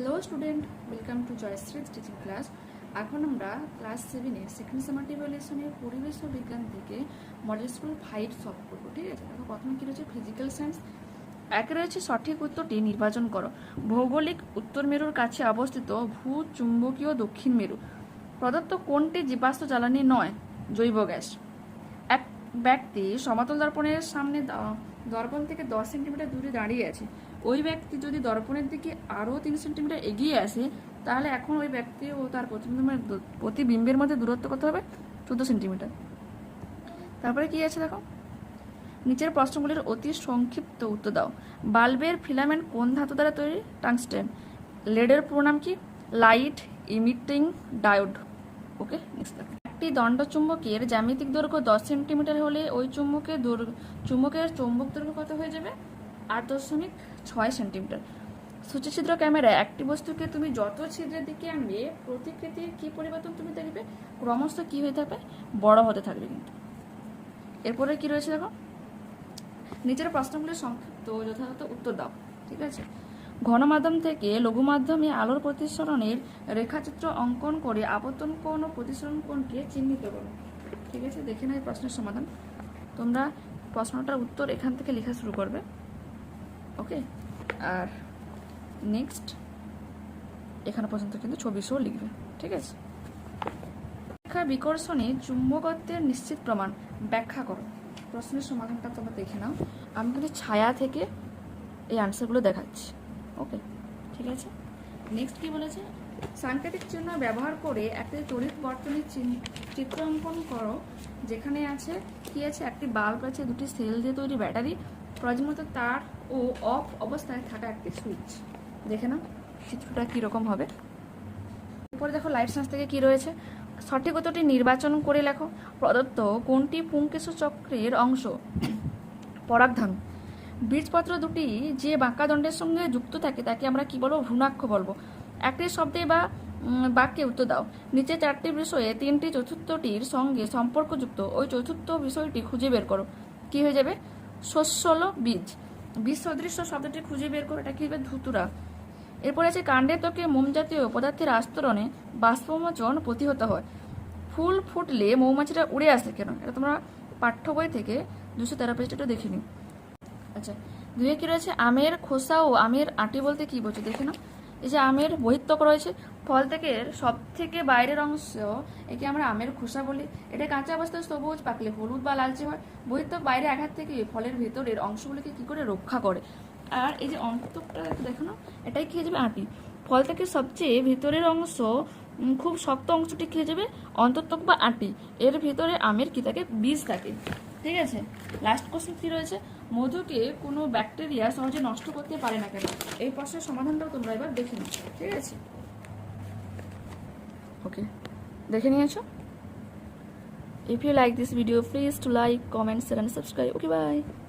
Hello student welcome to Jayshree teaching class এখন আমরা class সেভেনে সেকেন্ড সামার লেসনের পরিবেশ ও বিজ্ঞান থেকে মডেল স্কুল ফাইভ সলভ করব, ঠিক আছে? দেখো, প্রথমে কী রয়েছে? ফিজিক্যাল সায়েন্স একে রয়েছে সঠিক উত্তরটি, নির্বাচন করো। ভৌগোলিক উত্তর মেরুর কাছে অবস্থিত ভূ চুম্বকীয় দক্ষিণ মেরু। প্রদত্ত কোনটি জীবাশ্ম জ্বালানি নয়? জৈব গ্যাস। এক ব্যক্তি সমতল দর্পণের সামনে দর্পণ থেকে দশ সেন্টিমিটার দূরে দাঁড়িয়ে আছে। ওই ব্যক্তি যদি দর্পণের দিকে আরও তিন সেন্টিমিটার এগিয়ে আসে, তাহলে এখন ওই ব্যক্তি ও তার প্রতিবিম্বের প্রতিবিম্বের মধ্যে দূরত্ব কত হবে? চোদ্দ সেন্টিমিটার। তারপরে কি আছে দেখো? নিচের প্রশ্নগুলির অতি সংক্ষিপ্ত উত্তর দাও। বাল্বের ফিলামেন্ট কোন ধাতু দ্বারা তৈরি? টাংস্টেন। লেডের প্রণাম কি? Light emitting diode. Okay next একটি দণ্ডচুম্বকের জ্যামিতিক দৈর্ঘ্য দশ সেন্টিমিটার হলে ওই চুম্বকের চুম্বকের চৌম্বক দৈর্ঘ্য কত হয়ে যাবে? আট দশমিক ছয় সেন্টিমিটার। সূচিছিদ্র ক্যামেরায় একটি বস্তুকে তুমি যত ছিদ্রের দিকে আনবে, প্রতিকৃতির কি পরিবর্তন তুমি দেখবে? ক্রমশ কি হয়ে থাকবে? বড় হতে থাকবে কিন্তু। এরপরে কি রয়েছে দেখো? নিচের প্রশ্নগুলির সংক্ষিপ্ত যথাযথ উত্তর দাও, ঠিক আছে? ঘনমাধ্যম থেকে লঘু মাধ্যমে আলোর প্রতিসরণের রেখাচিত্র অঙ্কন করে আপতন কোণ ও প্রতিসরণ কোণকে চিহ্নিত করো। ঠিক আছে? দেখে নাও এই প্রশ্নের সমাধান। তোমরা প্রশ্নটার উত্তর এখান থেকে লেখা শুরু করবে। ওকে? আর নেক্সট, এখানে পর্যন্ত কিন্তু ছবি সহ লিখবে। ঠিক আছে? রেখা বিকর্ষণে চুম্বকত্বের নিশ্চিত প্রমাণ ব্যাখ্যা করো। প্রশ্নের সমাধানটা তোমরা দেখে নাও। আমি কিন্তু ছায়া থেকে এই আনসারগুলো দেখাচ্ছি। ওকে, ঠিক আছে? নেক্সট কি বলেছে? সাংকেতিক চিহ্ন ব্যবহার করে একটি তড়িৎ বর্তনীর চিত্র অঙ্কন করো, যেখানে আছে, কি আছে? একটি বাল্ব আছে, দুটি সেল দিয়ে তৈরি ব্যাটারি, প্রয়োজনমতো তার ও অফ অবস্থায় থাকা একটি সুইচ। দেখে নাও, চিত্রটা কীরকম হবে। উপরে দেখো লাইফ সায়েন্স থেকে কি রয়েছে? সঠিক উত্তরটি নির্বাচন করে লেখো। প্রদত্ত কোনটি পুঙ্কেশু চক্রের অংশ? পরাগধান। বীজপত্র দুটি যে বাঁকা দণ্ডের সঙ্গে যুক্ত থাকে, তাকে আমরা কি বলব? ভ্রূণাক্ষ বলব। একটি শব্দে বা বাক্যে উত্তর দাও। নিচে চারটি বিষয়ে তিনটি চতুর্থটির সঙ্গে সম্পর্কযুক্ত ওই চতুর্থ বিষয়টি খুঁজে বের করো। কি হয়ে যাবে? শস্য হলো বীজ। বীজ সদৃশ্য শব্দটি খুঁজে বের করো, এটা কি হবে? ধুতুরা। এরপরে আছে, কাণ্ডের ত্বকে মোম জাতীয় পদার্থের আস্তরণে বাষ্পমোচন প্রতিহত হয়। ফুল ফুটলে মৌমাছিটা উড়ে আসে কেন? এটা তোমরা পাঠ্য বই থেকে দুশো তেরো পেজটা একটু দেখে নিও। আচ্ছা দুয়ে কি রয়েছে? আমের খোসা ও আমের আটি বলতে কি বলছে দেখে নাও। এই যে আমের বহিত্বক রয়েছে, ফল থেকে সব থেকে বাইরের অংশ একে আমরা আমের খোসা বলি। এটা কাঁচা অবস্থায় সবুজ, পাকলে হলুদ বা লালচে হয়। বহিত্বক বাইরে আঘাত থেকে ফলের ভেতরের অংশগুলিকে কি করে রক্ষা করে? আর এই যে অন্তকটা দেখো না এটাই খেয়ে যাবে আটি। ফল থেকে সবচেয়ে ভেতরের অংশ খুব শক্ত অংশটি খেয়ে যাবে অন্তত্বক বা আটি। এর ভেতরে আমের কি থাকে? বীজ থাকে। ঠিক আছে? লাস্ট কোশ্চেন কি রয়েছে? মধুকে কোনো ব্যাকটেরিয়া সহজে নষ্ট করতে পারে না কেন? এই প্রশ্নের সমাধানটাও তোমরা এবার দেখে নিচ্ছ ঠিক আছে? ওকে দেখে নিয়েছো? If you like this video please to like comment share and subscribe. Okay, bye.